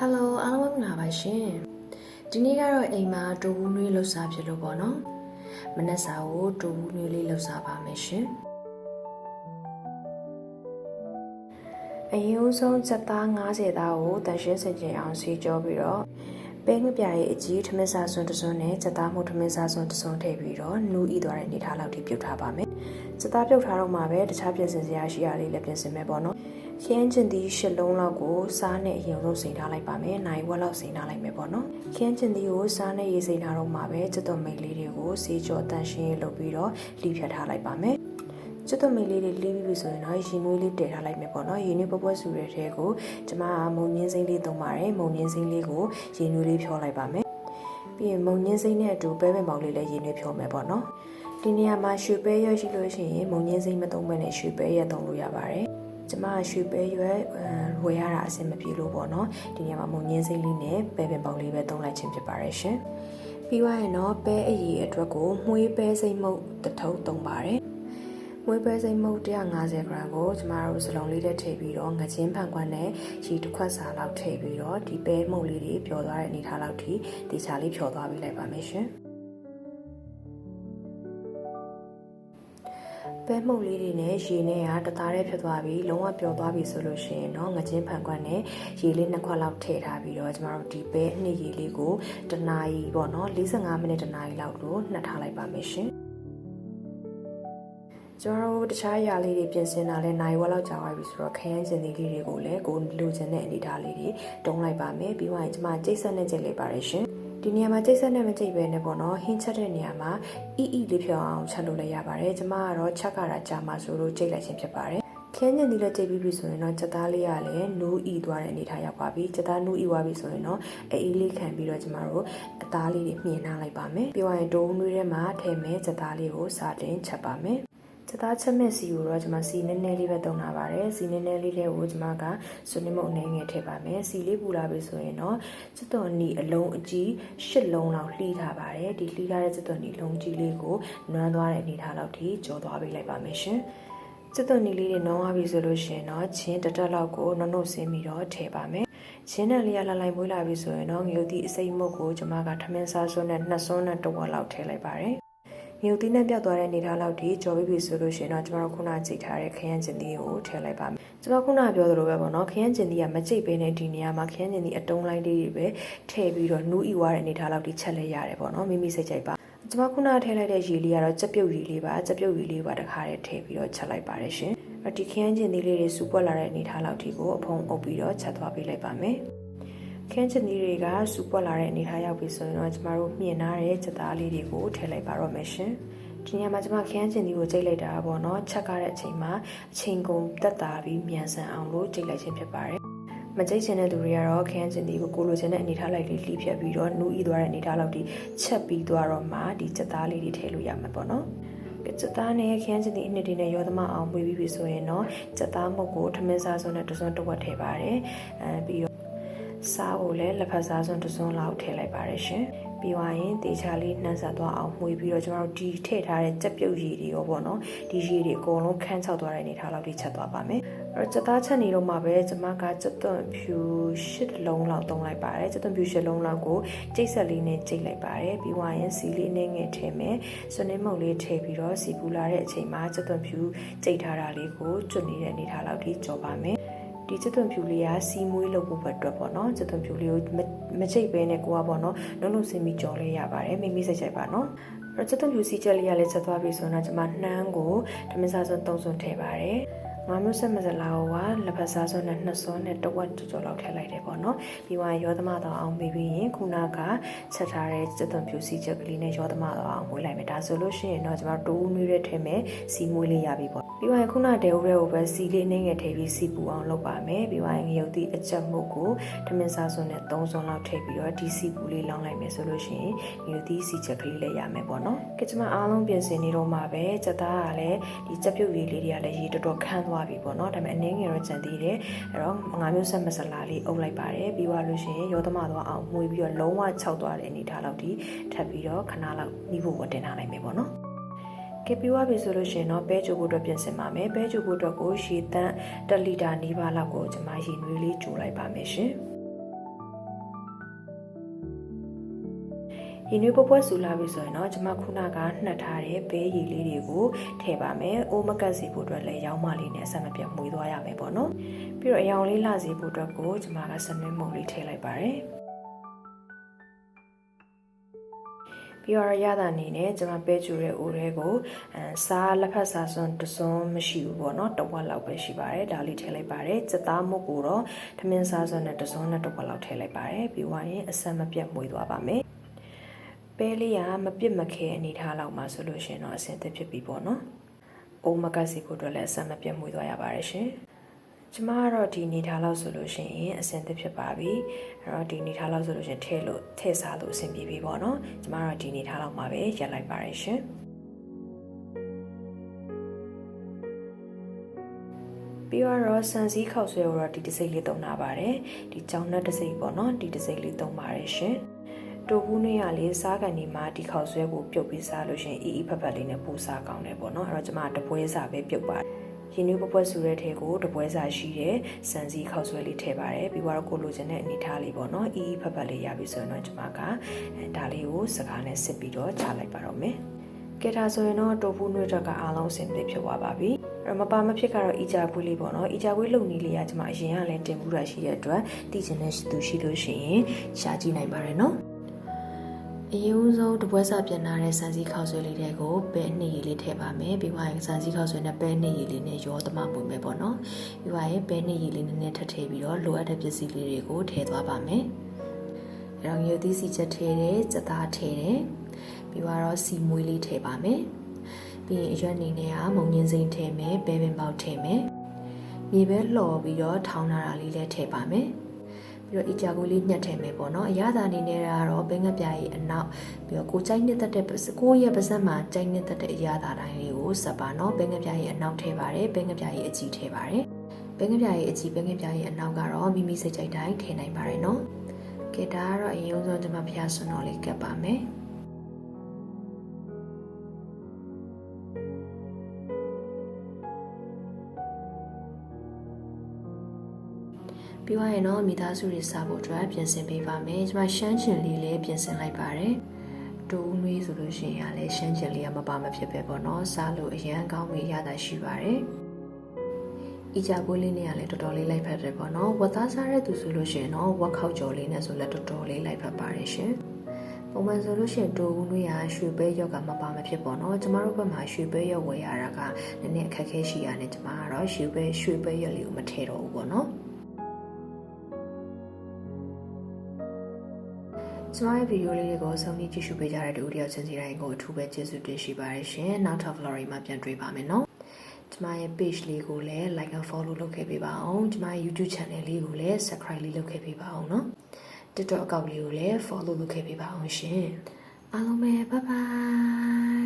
ဟယ်လိုအားလုံးမင်္ဂလာပါရှင်ဒီနေ့ကတော့အိမ်မှာတူဘူးနွေးလှူစားဖြစ်လို့ပေါ့နော်မနက်စာကိုတူဘူးနွေးလေးလှူစားပါမယ်ရှင်အရင်ဦးဆုံးစက်သား90သားကိုတန်ရှင်းစင်ကြင်အောင်စီကြောပြီးတော့ပဲငပြရဲ့အကြီးထမင်းစားစွန်းတစ်စွန်းနဲ့စက်သားမှုထမင်းစားစွန်းတစ်စွန်းထည့်ပြီးတော့နူးဤသွားတဲ့အနေထားလောက်ထိပြုတ်ထားပါမယ်စက်သားပြုတ်ထားတော့မှပဲတခြားပြင်ဆင်စရာရှိရလေးလည်းပြင်ဆင်မယ်ပေါ့နော် ခင်းကျင်သီးရှစ်လုံးလောက်ကိုစားနဲ့အရင်ဆုံးစိန်ထားလိုက်ပါမယ်။နိုင်ဝက်လောက်စိန်ထားလိုက်မယ်ပေါ့နော်။ခင်းကျင်သီးကိုစားနဲ့ရေးစိန်ထားတော့မှပဲကျွတ်တော်မိတ်လေးတွေကိုစီကြောတန်ရှင်းလုပ်ပြီးတော့လှီဖြတ်ထားလိုက်ပါမယ်။ကျွတ်တော်မိတ်လေးတွေလှီးပြီးပြီဆိုရင်တော့ရင်နွေးလေးတည်ထားလိုက်မယ်ပေါ့နော်။ရင်နွေးပပွက်ဆူတဲ့ထဲကိုကျမကမုံညင်းစိမ့်လေးသုံးပါတယ်။မုံညင်းစိမ့်လေးကိုရင်နွေးလေးဖြောလိုက်ပါမယ်။ပြီးရင်မုံညင်းစိမ့်နဲ့အတူပဲပဲမောင်လေးလည်းရင်နွေးဖြောမယ်ပေါ့နော်။ဒီနေရာမှာရွှေပဲရရှိလို့ရှိရင်မုံညင်းစိမ့်မသုံးဘဲနဲ့ရွှေပဲရသုံးလို့ရပါတယ်။ ကျမရွှေပဲရွယ်ဝယ်ရတာအဆင်မပြေလို့ပေါ့နော်ဒီနေရာမှာမုံညင်းစိမ့်လေးနဲ့ပဲပင်ပေါင်လေးပဲသုံးလိုက်ခြင်းဖြစ်ပါရဲ့ရှင်ပြီးသွားရင်တော့ပဲအရည်အတွက်ကိုမှုေးပဲစိမ့်မုတ်တထုပ်သုံးပါတယ်မွေးပဲစိမ့်မုတ်150 gram ကိုကျမတို့စလုံးလေးနဲ့ထည့်ပြီးတော့ငချင်းဖန်ခွန်းနဲ့ရေတစ်ခွက်စာလောက်ထည့်ပြီးတော့ဒီပဲမုတ်လေးတွေပျော်သွားတဲ့အနေထားလောက်ထိဒီချာလေးဖြော်သွားပြီးလိုက်ပါမယ်ရှင် ပဲမှုတ်လေးတွေနဲ့ရေနဲ့ကတသားတည်းဖြစ်သွားပြီးလုံးဝပျော်သွားပြီဆိုလို့ရှိရင်တော့ငချင်းဖန်ခွက်နဲ့ရေလေးနှစ်ခွက်လောက်ထည့်ထားပြီးတော့ကျမတို့ဒီပဲနှစ်ရေလေးကိုတနာရီပေါ့နော်45မိနစ်တနာရီလောက်လို့နှက်ထားလိုက်ပါမယ်ရှင်ကျွန်တော်တို့တခြားအရာလေးတွေပြင်ဆင်တာလဲနိုင်ဝက်လောက်ကြာသွားပြီဆိုတော့ခရမ်းစင်သီးလေးတွေကိုလည်းကိုလိုချင်တဲ့အနေအထားလေးတွေတုံးလိုက်ပါမယ်ပြီးမှကျွန်မကြိတ်ဆက်နဲ့ကြိတ်လိုက်ပါတယ်ရှင် ဒီနေရာမှာကြိတ်ဆက်နဲ့မကြိတ်ပဲနဲ့ပေါ့နော်ဟင်းချက်တဲ့နေရာမှာအီအီလေးဖြောင်းအောင်ချက်လို့လည်းရပါတယ်ကျမကတော့ချက်ကြတာကြာမှဆိုလို့ကြိတ်လိုက်ခြင်းဖြစ်ပါတယ်ခင်းညင်ဒီလည်းကြိတ်ပြီးပြီဆိုရင်တော့ချက်သားလေးကလည်းနူးဤသွားတဲ့အနေထားရောက်ပါပြီချက်သားနူးဤသွားပြီဆိုရင်တော့အေးလေးခံပြီးတော့ကျမတို့အသားလေးတွေမြင်နှားလိုက်ပါမယ်ပြီးရင်ဒုံးနွေးထဲမှာထည့်မယ်ချက်သားလေးကိုစတင်ချက်ပါမယ် ချက်သားချက်မဲ့စီကိုတော့ကျွန်မစီနည်းနည်းလေးပဲတုံးထားပါတယ်စီနည်းနည်းလေးလေးကိုကျွန်မကဆွနေမုတ်အနေငယ်ထည့်ပါမယ်စီလေးပူလာပြီဆိုရင်တော့ချက်တော်နီအလုံးအကြီး၈လုံးလောက်လှီးထားပါတယ်ဒီလှီးထားတဲ့ချက်တော်နီလုံးကြီးလေးကိုနွမ်းသွားတဲ့အနေထားလောက်ထိကြော်သွားပေးလိုက်ပါမယ်ရှင်စစ်သွန်နီလေးတွေနှောင်းသွားပြီဆိုလို့ရှိရင်တော့ချင်းတစ်တက်လောက်ကိုနှုတ်နှုတ်ဆင်းပြီးတော့ထည့်ပါမယ်ချင်းနဲ့လေးရလှလိုက်မွေးလာပြီဆိုရင်တော့ငရုတ်သီးအစိမ့်မုတ်ကိုကျွန်မကထမင်းစားစွန်းနဲ့နှစ်စွန်းနဲ့တစ်ဝက်လောက်ထည့်လိုက်ပါတယ် ငရုတ်သီးနဲ့ပြောက်သွားတဲ့အနေထားလောက်ထိကြော်ပြီးပြီဆိုလို့ရှိရင်တော့ကျွန်တော်ခုနကြိတ်ထားတဲ့ခရမ်းကျင်သီးကိုထည့်လိုက်ပါမယ်ကျွန်တော်ခုနပြောသလိုပဲပေါ့နော်ခရမ်းကျင်သီးကမကြိတ်ပေးတဲ့ဒီနေရာမှာခရမ်းကျင်သီးအတုံးလိုက်လေးတွေပဲထည့်ပြီးတော့နူးဤွားတဲ့အနေထားလောက်ထိချက်လဲရတယ်ပေါ့နော်မိမိစိတ်ကြိုက်ပါကျွန်မခုနထည့်လိုက်တဲ့ရေလေးကတော့ကြက်ပြုတ်ရေလေးပါကြက်ပြုတ်ရေလေးပါတခါတည်းထည့်ပြီးတော့ချက်လိုက်ပါတယ်ရှင်ဒီခရမ်းကျင်သီးလေးတွေစူပွက်လာတဲ့အနေထားလောက်ထိကိုအဖုံအုပ်ပြီးတော့ချက်သွားပေးလိုက်ပါမယ် ခင်းချင်သီးတွေကစူပွက်လာတဲ့အနေထားရောက်ပြီဆိုရင်တော့ကျမတို့မြင်ထားတဲ့ချက်သားလေးတွေကိုထည့်လိုက်ပါတော့မယ်ရှင်ဒီညမှာကျမခရမ်းချင်သီးကိုကြိတ်လိုက်တာပေါ့နော်ချက်ကားတဲ့အချိန်မှာအချိန်ကုန်တက်တာပြီးမြန်ဆန်အောင်လို့ကြိတ်လိုက်ခြင်းဖြစ်ပါတယ်မကြိတ်ချင်တဲ့သူတွေကတော့ခန်းချင်ဒီကိုကိုလိုချင်တဲ့အနေထားလိုက်လေးလှီးဖြတ်ပြီးတော့နူးဤသွားတဲ့အနေထားလောက်ဒီချက်ပြီးသွားတော့မှဒီချက်သားလေးတွေထည့်လို့ရမှာပေါ့နော်စက်သားနဲ့ခရမ်းချင်တဲ့အနှစ်တွေနဲ့ရောသမအောင်ပွေပြီးပြီဆိုရင်တော့စက်သားမုတ်ကိုထမင်းစားစုံနဲ့တစွန်းတစ်ဝက်ထည့်ပါတယ်အဲပြီးတော့ စားဖို့လည်းလက်ဖက်စားစုံတစွန်းလောက်ထည့်လိုက်ပါတယ်ရှင်ပြီးသွားရင်တေချာလေးနှမ်းဆက်သွားအောင်မှွေပြီးတော့ကျွန်တော်တို့ဒီထည့်ထားတဲ့ကြက်ပြုတ်ရည်တွေရောပေါ့နော်ဒီရည်တွေအကုန်လုံးခန်းချောက်သွားတဲ့အနေထားလောက်ထိချက်သွားပါမယ်အဲ့တော့စက်သားချက်နေတော့မှပဲကျွန်မကစက်သွန်ဖြူ၈လုံးလောက်သုံးလိုက်ပါတယ်စက်သွန်ဖြူ၈လုံးလောက်ကိုကျိတ်ဆက်လေးနဲ့ကျိတ်လိုက်ပါတယ်ပြီးသွားရင်စီလေးနဲ့ငယ်ထည့်မယ်စွနေမုတ်လေးထည့်ပြီးတော့စီပူလာတဲ့အချိန်မှာစက်သွန်ဖြူကျိတ်ထားတာလေးကိုကျွတ်နေတဲ့အနေထားလောက်ထိကြော်ပါမယ် ဒီချစ်သွန်ဖြူလေးကစီမွေးလုပ်ဖို့အတွက်ပေါ့နော်ချစ်သွန်ဖြူလေးကိုမချိတ်ပဲနဲ့ကိုကပေါ့နော်လုံးလုံးစင်ပြီးကြော်လဲရပါတယ်မိမိစိတ်ချိုက်ပါနော်အဲ့တော့ချစ်သွန်ဖြူစီချက်လေးကလည်းချက်သွားပြီဆိုတော့ကျွန်မနှမ်းကိုဓမ္မစာစွန်း၃စွန်းထည့်ပါတယ် ငါမျိုးဆက်မစလာကလက်ဖက်စားစွန်းနဲ့နှစ်စွန်းနဲ့တဝက်ကျော်ကျော်လောက်ထည့်လိုက်တယ်ပေါ့နော်ပြီးမှရောသမတော်အောင်ပြီးပြီးရင်ခုနကချက်ထားတဲ့စက်သွန်ဖြူစီချက်ကလေးနဲ့ရောသမတော်အောင်မွေးလိုက်မယ်ဒါဆိုလို့ရှိရင်တော့ကျွန်တော်တိုးနွေးတဲ့ထဲမှာစီမွေးလေးရပြီပေါ့ပြီးရင်ခုနတဲဦးရဲကိုပဲစီလေးနှင်းငယ်ထည့်ပြီးစီပူအောင်လုပ်ပါမယ်ပြီးရင်ငရုတ်သီးအကြက်မှုတ်ကိုထမင်းစားစွန်းနဲ့၃စွန်းလောက်ထည့်ပြီးတော့ဒီစီပူလေးလောင်းလိုက်မယ်ဆိုလို့ရှိရင်ငရုတ်သီးစီချက်ကလေးလည်းရမယ်ပေါ့နော်ကကျမအားလုံးပြင်ဆင်နေတော့မှပဲစက်သားကလည်းဒီစက်ပြုတ်လေးလေးတွေကလည်းရေတော်တော်ခန်းသွားပြီပေါ့နော်ဒါပေမဲ့အနည်းငယ်တော့ကြံသေးတယ်အဲ့တော့ငါမျိုးဆက်မစလာလေးအုပ်လိုက်ပါတယ်ပြီးသွားလို့ရှိရင်ရောသမသွားအောင်မှုပြီးတော့လုံးဝခြောက်သွားတဲ့အနေထားလောက်ဒီထပ်ပြီးတော့ခဏလောက်နှီးဖို့ဝတင်ထားလိုက်မယ်ပေါ့နော်ကပြွားပြီဆိုလို့ရှိရင်တော့ပဲချိုဖို့အတွက်ပြင်ဆင်ပါမယ်ပဲချိုဖို့အတွက်ကိုရှည်တန်း1လီတာနီးပါးလောက်ကိုကျွန်မရေနွေးလေးကြိုလိုက်ပါမယ်ရှင် ရင်းနှီးပွက်ပွက်ဆူလာပြီဆိုရင်တော့ကျွန်မခုနကနှက်ထားတဲ့ဘေးရည်လေးတွေကိုထည့်ပါမယ်။အိုးမကတ်စီဖို့အတွက်လည်းရောင်းမလေးနဲ့ဆက်မပြတ်မှုေးသွားရမယ်ပေါ့နော်။ပြီးတော့အရောင်လေးလှစီဖို့အတွက်ကိုကျွန်မကစနွင်းမုံလေးထည့်လိုက်ပါတယ်။ပြီးတော့ရတာအနေနဲ့ကျွန်မပဲကျူတဲ့အိုးတွေကိုအဲစားလက်ဖက်စားစွန်းတစွန်းမရှိဘူးပေါ့နော်တဝက်လောက်ပဲရှိပါတယ်ဒါလေးထည့်လိုက်ပါတယ်စက်သားမုတ်ကိုတော့ထမင်းစားစွန်းနဲ့တစွန်းနဲ့တဝက်လောက်ထည့်လိုက်ပါတယ်ပြီးွားရင်အဆက်မပြတ်မှုေးသွားပါမယ် ပဲလေးကမပြစ်မခဲအနေထားလောက်မှာဆိုလို့ရှိရင်တော့အဆင်သင့်ဖြစ်ပြီပေါ့နော်အိုးမကတ်စီဖို့အတွက်လည်းအဆက်မပြတ်မှုေးသွားရပါတယ်ရှင်ကျမကတော့ဒီနေထားလောက်ဆိုလို့ရှိရင်အဆင်သင့်ဖြစ်ပါပြီအဲ့တော့ဒီနေထားလောက်ဆိုလို့ရှိရင်ထည့်လို့ထည့်စားလို့အဆင်ပြေပြီပေါ့နော်ကျမကတော့ဒီနေထားလောက်မှာပဲရက်လိုက်ပါရရှင်ပြီးတော့ဆန်စည်းခောက်ဆွဲကိုတော့ဒီတစ်စိတ်လေးသုံးတာပါတယ်ဒီကြောင်နက်တစ်စိတ်ပေါ့နော်ဒီတစ်စိတ်လေးသုံးပါတယ်ရှင် တိုဘူးနေရလေးစားကန်ဒီမှာဒီခောက်ဆွဲကိုပြုတ်ပြီးစားလို့ရှင်အီအီဖက်ဖက်လေးနဲ့ပိုးစားကောင်းတယ်ပေါ့နော်အဲ့တော့ကျမတပွဲစားပဲပြုတ်ပါတယ်ရင်းနှီးပပွက်ဆူတဲ့ထဲကိုတပွဲစာရှိတဲ့စံစည်းခောက်ဆွဲလေးထည့်ပါတယ်ပြီးတော့ကိုလိုချင်တဲ့အနေထားလေးပေါ့နော်အီးဖက်ဖက်လေးရပြီဆိုရင်တော့ကျွန်မကအဲဒါလေးကိုစကားနဲ့စစ်ပြီးတော့ချလိုက်ပါတော့မယ်ကဲဒါဆိုရင်တော့တိုဖူးနှွေးတော့ကအားလုံးအဆင်ပြေဖြစ်သွားပါပြီအဲ့မပါမဖြစ်ကတော့အီကြကွေးလေးပေါ့နော်အီကြကွေးလုံနီးလေးကကျွန်မအရင်ကလည်းတင်မှုတာရှိတဲ့အတွက်တည်ချင်တဲ့သူရှိလို့ရှိရင်ရှာကြည့်နိုင်ပါတယ်နော် အရင်ဆုံးတပွဲစာပြန်လာတဲ့စံစည်းခောက်ဆွဲလေးတွေကိုပဲနှစ်ရည်လေးထည့်ပါမယ်ပြီးွားရင်စံစည်းခောက်ဆွဲနဲ့ပဲနှစ်ရည်လေးနဲ့ရောသမမှုမယ်ပေါ့နော်ပြီးွားရင်ပဲနှစ်ရည်လေးနည်းနည်းထပ်ထည့်ပြီးတော့လိုအပ်တဲ့ပစ္စည်းလေးတွေကိုထည့်သွားပါမယ်အဲ့တော့ရိုသီးစီချက်ထည့်တယ်စက်သားထည့်တယ်ပြီးတော့စီမွေးလေးထည့်ပါမယ်ပြီးရင်အရွက်အနေနဲ့ကမုံညင်းစိမ့်ထည့်မယ်ပဲပင်ပေါက်ထည့်မယ်မြေပဲလှော်ပြီးတော့ထောင်းထားတာလေးလည်းထည့်ပါမယ် ပြီးတော့အီကြာကိုလေးညှက်ထည့်မယ်ပေါ့နော်အရသာအနေနဲ့ကတော့ဘဲငပြားရဲ့အနောက်ပြီးတော့ကိုကြိုက်နှစ်သက်တဲ့ကိုရဲ့ပါဇက်မှာကြိုက်နှစ်သက်တဲ့အရသာတိုင်းလေးကိုစပ်ပါနော်ဘဲငပြားရဲ့အနောက်ထည့်ပါတယ်ဘဲငပြားရဲ့အကြီးထည့်ပါတယ်ဘဲငပြားရဲ့အကြီးဘဲငပြားရဲ့အနောက်ကတော့မိမိစိတ်ကြိုက်တိုင်းထည့်နိုင်ပါတယ်နော်ကဲဒါကတော့အရင်ဆုံးကျွန်မဖျားစွန်းတော်လေးကပ်ပါမယ် ပြီးသွားရင်တော့မိသားစုတွေစားဖို့အတွက်ပြင်ဆင်ပေးပါမယ်။ကျွန်မရှမ်းချင်လေးလည်းပြင်ဆင်လိုက်ပါတယ်။တူနွေးဆိုလို့ရှိရင်လည်းရှမ်းချင်လေးကမပါမဖြစ်ပဲပေါ့နော်။စားလို့အရန်ကောင်းမေးရတာရှိပါတယ်။ဤကြပွေးလေးနဲ့ကလည်းတော်တော်လေးလိုက်ဖက်တယ်ပေါ့နော်။ဝတ်သားစားတဲ့သူဆိုလို့ရှိရင်တော့ဝက်ခောက်ကြော်လေးနဲ့ဆိုလည်းတော်တော်လေးလိုက်ဖက်ပါတယ်ရှင်။ပုံမှန်ဆိုလို့ရှိရင်တူဦးနွေးရရွှေပဲရော့ကမပါမဖြစ်ပေါ့နော်ကျမတို့ဘက်မှာရွှေပဲရော့ဝယ်ရတာကနည်းနည်းအခက်အခဲရှိရတယ်ကျမကတော့ရွှေပဲရွှေပဲရော့လေးကိုမထည့်တော့ဘူးပေါ့နော် ကျမရဲ့ဗီဒီယိုလေးတွေကိုဆုံးဖြတ်ကြည့်ရှုပေးကြတဲ့တူတယောက်ချင်းစီတိုင်းကိုအထူးပဲကျေးဇူးတင်ရှိပါတယ်ရှင်။နောက်ထပ် vlog မှာပြန်တွေ့ပါမယ်နော်။ကျမရဲ့ page လေးကိုလည်း like and follow လုပ်ခဲ့ပေးပါအောင်။ကျမရဲ့ YouTube channel လေးကိုလည်း subscribe လေးလုပ်ခဲ့ပေးပါအောင်နော်။ TikTok account လေးကိုလည်း follow လုပ်ခဲ့ပေးပါအောင်ရှင်။အားလုံးပဲ bye bye